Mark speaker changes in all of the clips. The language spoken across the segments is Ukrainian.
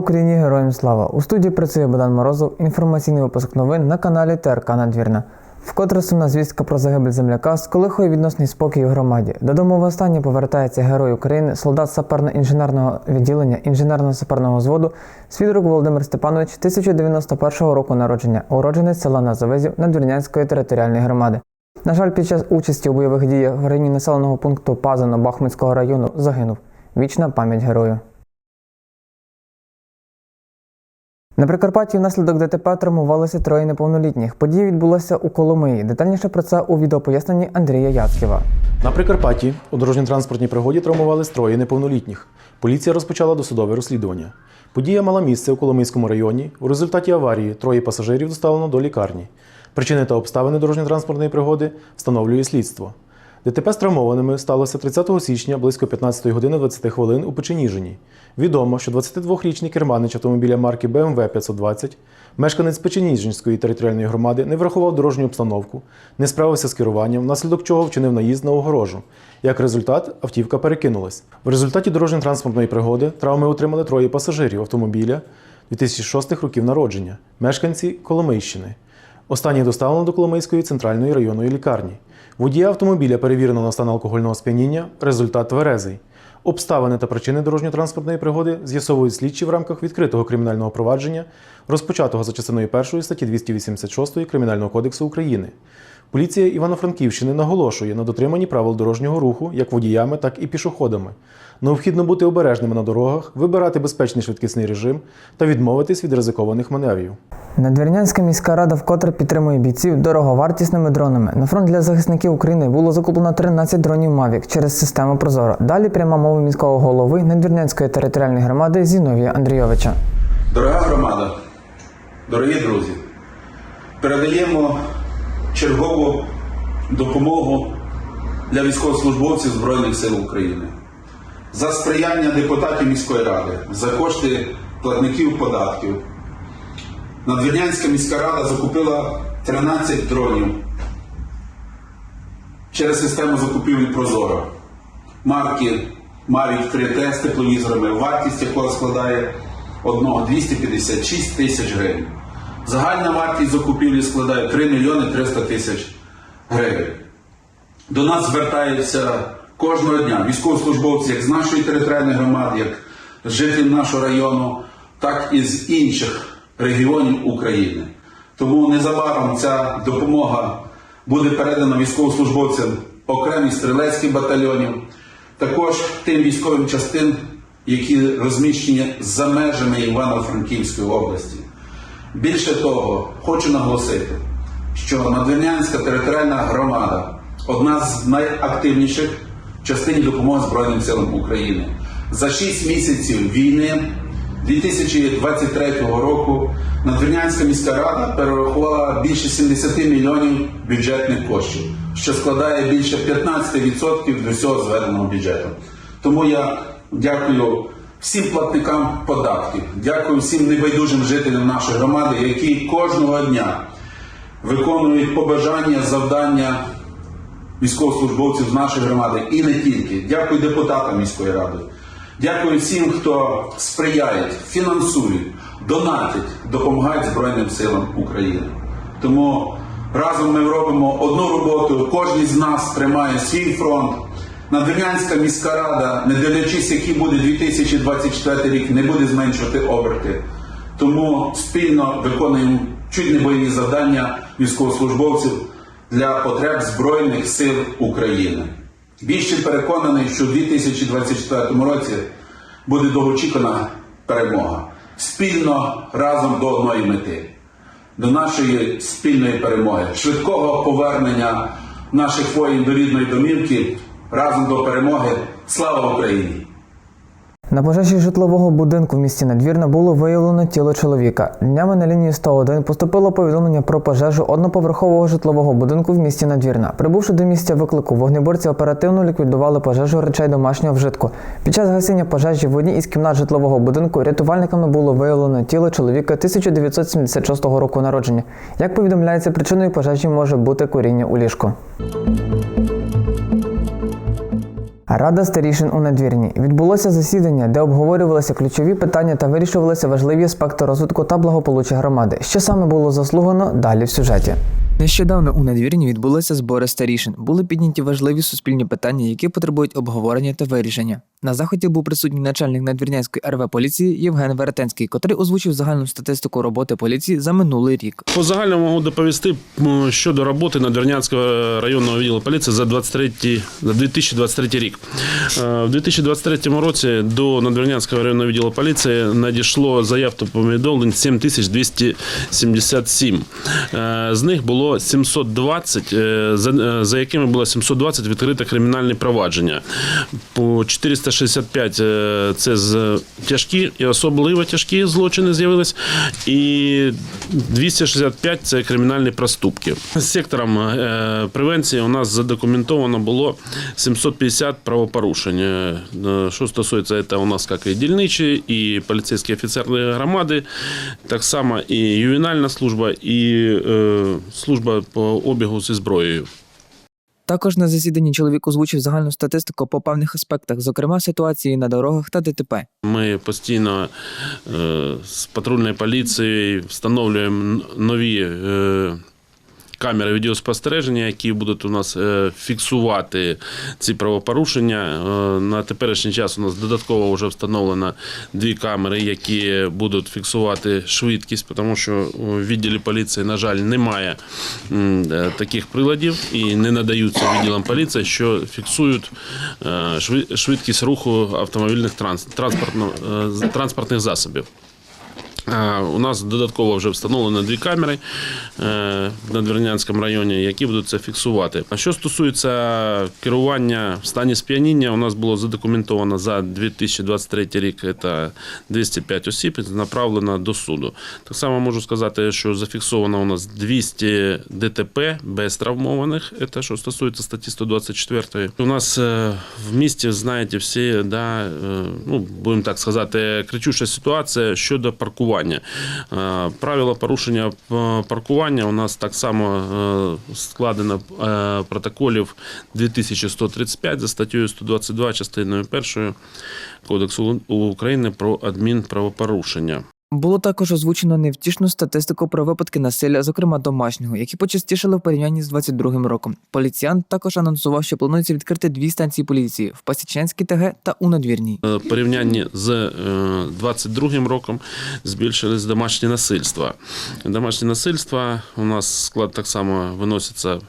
Speaker 1: Україні! Героям слава! У студії працює Богдан Морозов, інформаційний випуск новин на каналі ТРК Надвірна. Вкотре сумна звістка про загибель земляка сколихує відносний спокій у громаді. Додому востаннє повертається герой України, солдат саперно-інженерного відділення інженерно-саперного зводу Свідрук Володимир Степанович 1091 року народження, уродженець села Назовизів Надвірнянської територіальної громади. На жаль, під час участі у бойових діях в районі населеного пункту Пазано Бахмутського району загинув. Вічна пам'ять герою. На Прикарпатті внаслідок ДТП травмувалося троє неповнолітніх. Подія відбулася у Коломиї. Детальніше про це у відеопоясненні Андрія Яцьківа.
Speaker 2: На Прикарпатті у дорожньо-транспортній пригоді травмували троє неповнолітніх. Поліція розпочала досудове розслідування. Подія мала місце у Коломийському районі. У результаті аварії троє пасажирів доставлено до лікарні. Причини та обставини дорожньо-транспортної пригоди встановлює слідство. ДТП з травмованими сталося 30 січня близько 15 години 20 хвилин у Печеніжині. Відомо, що 22-річний керманич автомобіля марки BMW 520, мешканець Печеніжинської територіальної громади, не врахував дорожню обстановку, не справився з керуванням, внаслідок чого вчинив наїзд на огорожу. Як результат, автівка перекинулась. В результаті дорожньо-транспортної пригоди травми отримали троє пасажирів автомобіля 2006 років народження, мешканці Коломийщини. Останніх доставлено до Коломийської центральної районної лікарні. Водія автомобіля перевірено на стан алкогольного сп'яніння, результат тверезий. Обставини та причини дорожньо-транспортної пригоди з'ясовують слідчі в рамках відкритого кримінального провадження, розпочатого за частиною 1 статті 286 Кримінального кодексу України. Поліція Івано-Франківщини наголошує на дотриманні правил дорожнього руху як водіями, так і пішоходами. Необхідно бути обережними на дорогах, вибирати безпечний швидкісний режим та відмовитись від ризикованих маневрів.
Speaker 1: Надвірнянська міська рада вкотре підтримує бійців дороговартісними дронами. На фронт для захисників України було закуплено 13 дронів Mavic через систему Прозоро. Далі пряма мова міського голови Надвірнянської територіальної громади Зіновія Андрійовича.
Speaker 3: Дорога громада, дорогі друзі, передаємо чергову допомогу для військовослужбовців Збройних сил України за сприяння депутатів міської ради, за кошти платників податків. Надвірнянська міська рада закупила 13 дронів через систему закупівлі Прозоро. Марки Mavic 3T з тепловізорами, вартість якого складає одного 256 тисяч гривень. Загальна вартість закупівлі складає 3 мільйони 300 тисяч гривень. До нас звертаються кожного дня військовослужбовці як з нашої територіальної громади, як з жителів нашого району, так і з інших регіонів України. Тому незабаром ця допомога буде передана військовослужбовцям окремих стрілецьких батальйонів, також тим військовим частин, які розміщені за межами Івано-Франківської області. Більше того, хочу наголосити, що Надвірнянська територіальна громада одна з найактивніших в частині допомоги Збройним силам України. За 6 місяців війни 2023 року Надвірнянська міська рада перерахувала більше 70 мільйонів бюджетних коштів, що складає більше 15% до всього зведеного бюджету. Тому я дякую всім платникам податків, дякую всім небайдужим жителям нашої громади, які кожного дня виконують побажання, завдання військовослужбовців з нашої громади і не тільки. Дякую депутатам міської ради. Дякую всім, хто сприяє, фінансує, донатить, допомагають Збройним силам України. Тому разом ми робимо одну роботу, кожен з нас тримає свій фронт. Надвірнянська міська рада, не дивлячись, який буде 2024 рік, не буде зменшувати оберти. Тому спільно виконуємо чуть не бойові завдання військовослужбовців для потреб Збройних сил України. Більше переконаний, що в 2024 році буде довгоочікувана перемога. Спільно разом до одної мети, до нашої спільної перемоги, швидкого повернення наших воїн до рідної домівки разом до перемоги. Слава Україні!
Speaker 1: На пожежі житлового будинку в місті Надвірна було виявлено тіло чоловіка. Днями на лінії 101 поступило повідомлення про пожежу одноповерхового житлового будинку в місті Надвірна. Прибувши до місця виклику, вогнеборці оперативно ліквідували пожежу речей домашнього вжитку. Під час гасіння пожежі в одній із кімнат житлового будинку рятувальниками було виявлено тіло чоловіка 1976 року народження. Як повідомляється, причиною пожежі може бути куріння у ліжку. Рада старішин у надвірні відбулося засідання, де обговорювалися ключові питання та вирішувалися важливі аспекти розвитку та благополуччя громади. Що саме було заслугано далі в сюжеті. Нещодавно у надвірні відбулися збори старішин. Були підняті важливі суспільні питання, які потребують обговорення та вирішення. На заході був присутній начальник надвірнянської РВ поліції Євген Веретенський, котрий озвучив загальну статистику роботи поліції за минулий рік.
Speaker 4: По загальному можу доповісти щодо роботи Надвірнянського районного відділу поліції за 23, за 2023 рік. Е, В 2023 році до Надвірнянського районного відділу поліції надійшло заяв та повідомлень 7277. Е, З них було 720, е, за, е, за якими було 720 відкрите кримінальні провадження. По 465 е, це тяжкі і особливо тяжкі злочини з'явились. І 265 це кримінальні проступки. З сектором превенції у нас задокументовано було 750 правопорушень. Що стосується, це у нас як і дільничі, і поліцейські офіцерні громади, так само і ювенальна служба, і е, служба по обігу зі зброєю.
Speaker 1: Також на засіданні чоловік озвучив загальну статистику по певних аспектах, зокрема ситуації на дорогах та ДТП.
Speaker 4: Ми постійно е, з патрульної поліцією встановлюємо нові е, камери відеоспостереження, які будуть у нас е, фіксувати ці правопорушення. Е, на теперішній час у нас додатково вже встановлено дві камери, які будуть фіксувати швидкість, тому що у відділі поліції, на жаль, немає е, таких приладів і не надаються відділам поліції, що фіксують швидкість руху автомобільних транспортних засобів. У нас додатково вже встановлено дві камери е, в Надвірнянському районі, які будуть це фіксувати. А що стосується керування в стані сп'яніння, у нас було задокументовано за 2023 рік це 205 осіб і направлено до суду. Так само можу сказати, що зафіксовано у нас 200 ДТП без травмованих. Це що стосується статті 124. У нас е, в місті, знаєте, всі, да, е, ну, будемо так сказати, кричуща ситуація щодо паркування. Е, Правила порушення е, паркування у нас так само е, складено протоколів 2135 за статтею 122 частиною 1 Кодексу України про адмінправопорушення.
Speaker 1: Було також озвучено невтішну статистику про випадки насилля, зокрема домашнього, які почастішали в порівнянні з 22-м роком. Поліціянт також анонсував, що планується відкрити дві станції поліції в Пасічнянській ТГ та у Надвірній.
Speaker 4: Е, порівнянні з е, 22 роком збільшились домашні насильства. Домашні насильства у нас склад так само виносяться і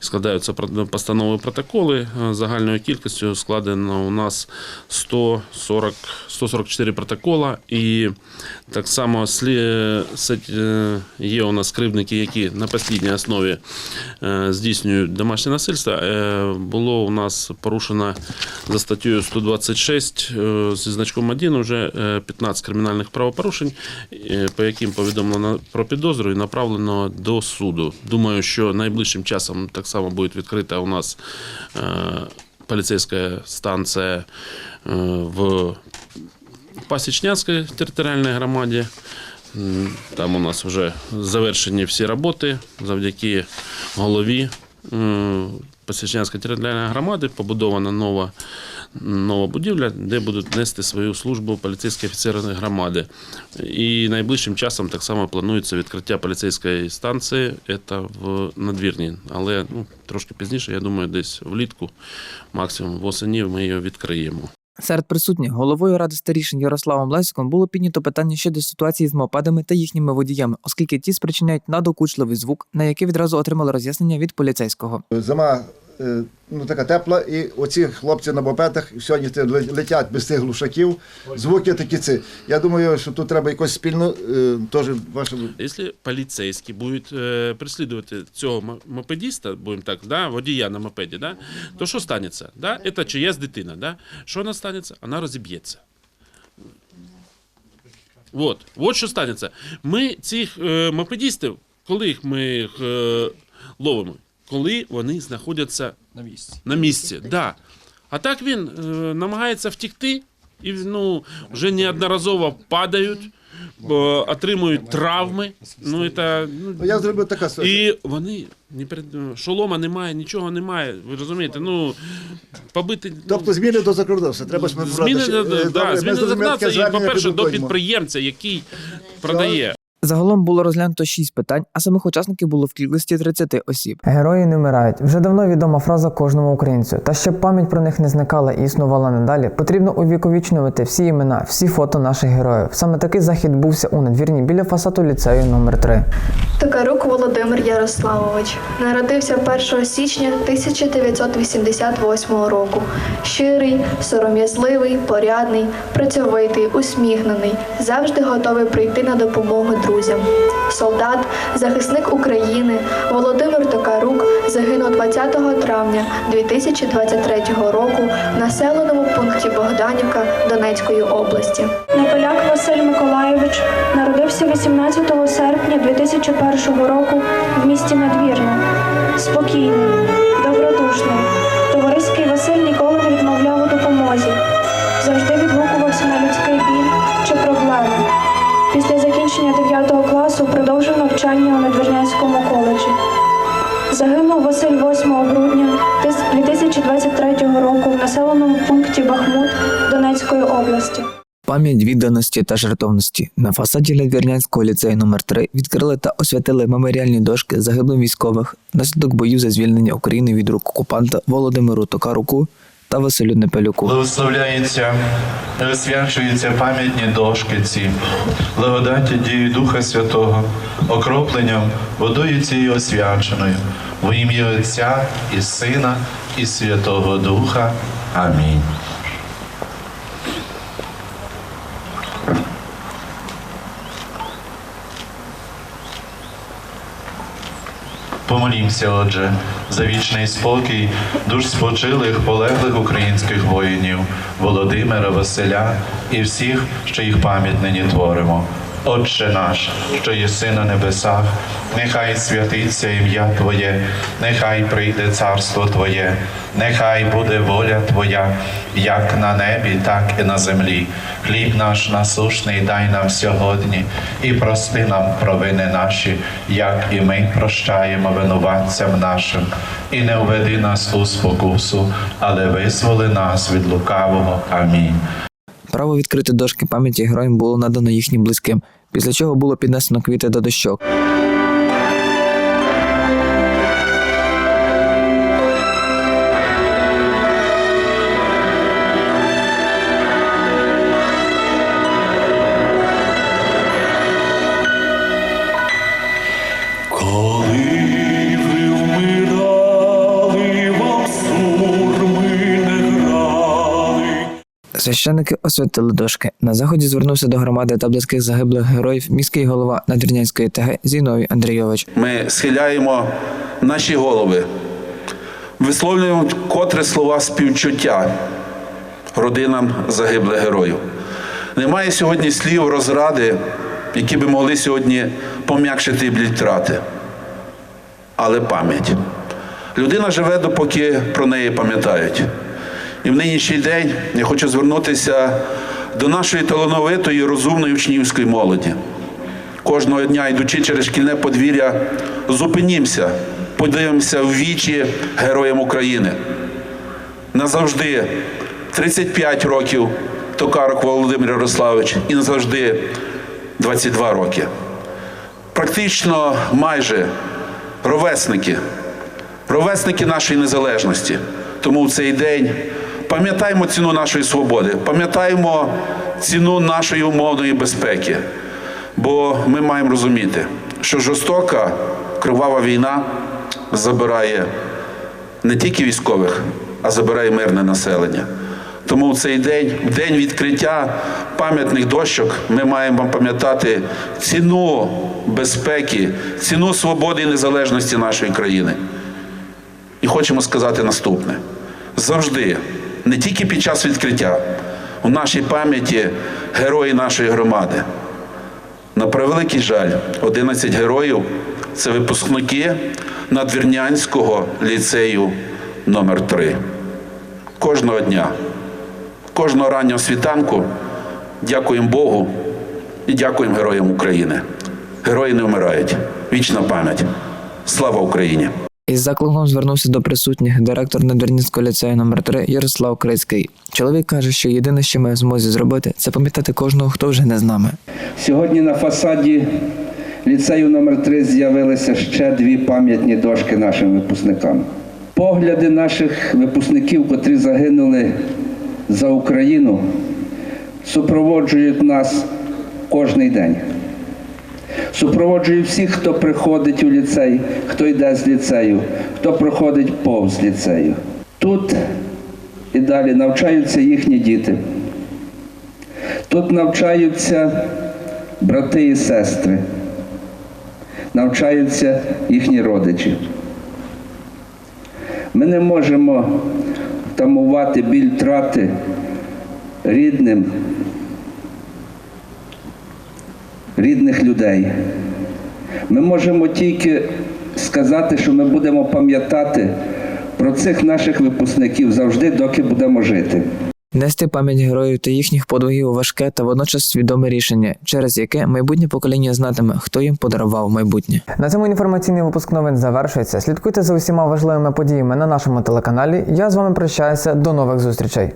Speaker 4: складаються про- постанови протоколи. Е, Загальною кількістю складено у нас 140, 144 протокола. І так само слі, сет- е, є у нас кривдники, які на постійній основі е, здійснюють домашнє насильство. Е, Було у нас порушено за статтею 126 е, зі значком 1 вже е, 15 кримінальних правопорушень, е, по яким повідомлено про підозру і направлено до суду. Думаю, що найближчим часом так само буде відкрита у нас е, поліцейська станція е, в Пасічнянській територіальній громаді. Там у нас вже завершені всі роботи завдяки голові Пасічнянської територіальної громади побудована нова, нова будівля, де будуть нести свою службу поліцейські офіцери громади. І найближчим часом так само планується відкриття поліцейської станції, це в надвірні. Але ну, трошки пізніше, я думаю, десь влітку, максимум восені ми її відкриємо.
Speaker 1: Серед присутніх головою ради старішин Ярославом Лесіком було піднято питання щодо ситуації з мопедами та їхніми водіями, оскільки ті спричиняють надокучливий звук, на який відразу отримали роз'яснення від поліцейського.
Speaker 5: Зима ну, така тепла, і оці хлопці на мопедах сьогодні летять без цих глушаків. Звуки такі ці. Я думаю, що тут треба якось спільно е, теж ваше.
Speaker 4: Якщо поліцейські будуть е, переслідувати цього мопедіста, будемо так, да, водія на мопеді, да, то що станеться? Да? Це чиясь дитина. Да? Що вона станеться? Вона розіб'ється. От, от що станеться. Ми цих е, мопедістів, коли їх ми їх, е, ловимо, коли вони знаходяться
Speaker 6: на місці.
Speaker 4: на місці. Да. А так він е, намагається втікти і ну, вже неодноразово падають, бо отримують травми. Ну, це, ну,
Speaker 5: Ну, Я зробив така ситуація.
Speaker 4: і вони не перед шолома немає, нічого немає. Ви розумієте? Ну побити ну,
Speaker 5: Тобто зміни до законодавства. Треба ж ми
Speaker 4: зміни, да,
Speaker 5: е,
Speaker 4: да, зміни
Speaker 5: таке
Speaker 4: законодавства і, по-перше, до підприємця, який продає.
Speaker 1: Загалом було розглянуто 6 питань, а самих учасників було в кількості 30 осіб. Герої не вмирають. Вже давно відома фраза кожному українцю. Та щоб пам'ять про них не зникала і існувала надалі, потрібно увіковічнювати всі імена, всі фото наших героїв. Саме такий захід бувся у надвірні біля фасаду ліцею номер 3
Speaker 6: Токарук Володимир Ярославович народився 1 січня 1988 року. Щирий, сором'язливий, порядний, працьовитий, усміхнений, завжди готовий прийти на допомогу друзям. Солдат, захисник України Володимир Токарук загинув 20 травня 2023 року в населеному пункті Богданівка Донецької області.
Speaker 7: Неполяк Василь Миколайович народився 18 серпня 2001 року в місті Надвірна. Спокійний, Бахмут Донецької області.
Speaker 1: Пам'ять відданості та жертовності на фасаді Надвірнянського ліцею номер 3 відкрили та освятили меморіальні дошки загиблим військових внаслідок бою за звільнення України від рук окупанта Володимиру Токаруку та Василю Непелюку.
Speaker 8: Благословляється, освячуються пам'ятні дошки ці, благодаті дії Духа Святого, окропленням водою цією освяченою, во ім'я Отця і Сина, і Святого Духа. Амінь. Помолімося, отже, за вічний спокій душ спочилих полеглих українських воїнів Володимира, Василя і всіх, що їх пам'ять нині творимо. Отче наш, що єси на небесах, нехай святиться ім'я Твоє, нехай прийде царство Твоє, нехай буде воля Твоя, як на небі, так і на землі. Хліб наш насушний дай нам сьогодні, і прости нам провини наші, як і ми прощаємо винуватцям нашим, і не введи нас у спокусу, але визволи нас від лукавого. Амінь.
Speaker 1: Право відкрити дошки пам'яті героям було надано їхнім близьким, після чого було піднесено квіти до дощок. Священники освятили дошки. На заході звернувся до громади та близьких загиблих героїв міський голова Надвірнянської ТГ Зіновій Андрійович.
Speaker 3: Ми схиляємо наші голови, висловлюємо котре слова співчуття родинам загиблих героїв. Немає сьогодні слів розради, які би могли сьогодні пом'якшити біль втрати. Але пам'ять. Людина живе, допоки про неї пам'ятають. І в нинішній день я хочу звернутися до нашої талановитої, розумної учнівської молоді. Кожного дня, йдучи через шкільне подвір'я, зупинімося, подивимося в вічі героям України. Назавжди 35 років Токарок Володимир Ярославович і назавжди 22 роки. Практично майже ровесники, ровесники нашої незалежності. Тому в цей день пам'ятаємо ціну нашої свободи, пам'ятаємо ціну нашої умовної безпеки. Бо ми маємо розуміти, що жорстока кривава війна забирає не тільки військових, а забирає мирне населення. Тому в цей день, в день відкриття пам'ятних дощок, ми маємо пам'ятати ціну безпеки, ціну свободи і незалежності нашої країни. І хочемо сказати наступне: завжди, не тільки під час відкриття, у нашій пам'яті герої нашої громади. На превеликий жаль, 11 героїв це випускники Надвірнянського ліцею номер 3 Кожного дня, Кожного раннього світанку дякуємо Богу і дякуємо героям України. Герої не вмирають. Вічна пам'ять. Слава Україні!
Speaker 1: Із закликом звернувся до присутніх директор Надвірнівського ліцею номер 3 Ярослав Крицький. Чоловік каже, що єдине, що ми в змозі зробити, це пам'ятати кожного, хто вже не з нами.
Speaker 9: Сьогодні на фасаді ліцею номер 3 з'явилися ще дві пам'ятні дошки нашим випускникам. Погляди наших випускників, котрі загинули за Україну, супроводжують нас кожний день. Супроводжують всіх, хто приходить у ліцей, хто йде з ліцею, хто проходить повз ліцею. Тут і далі навчаються їхні діти. Тут навчаються брати і сестри, навчаються їхні родичі. Ми не можемо тамувати біль трати рідним, рідних людей. Ми можемо тільки сказати, що ми будемо пам'ятати про цих наших випускників завжди, доки будемо жити.
Speaker 1: Нести пам'ять героїв та їхніх подвигів важке та водночас свідоме рішення, через яке майбутнє покоління знатиме, хто їм подарував майбутнє. На цьому інформаційний випуск новин завершується. Слідкуйте за усіма важливими подіями на нашому телеканалі. Я з вами прощаюся. До нових зустрічей.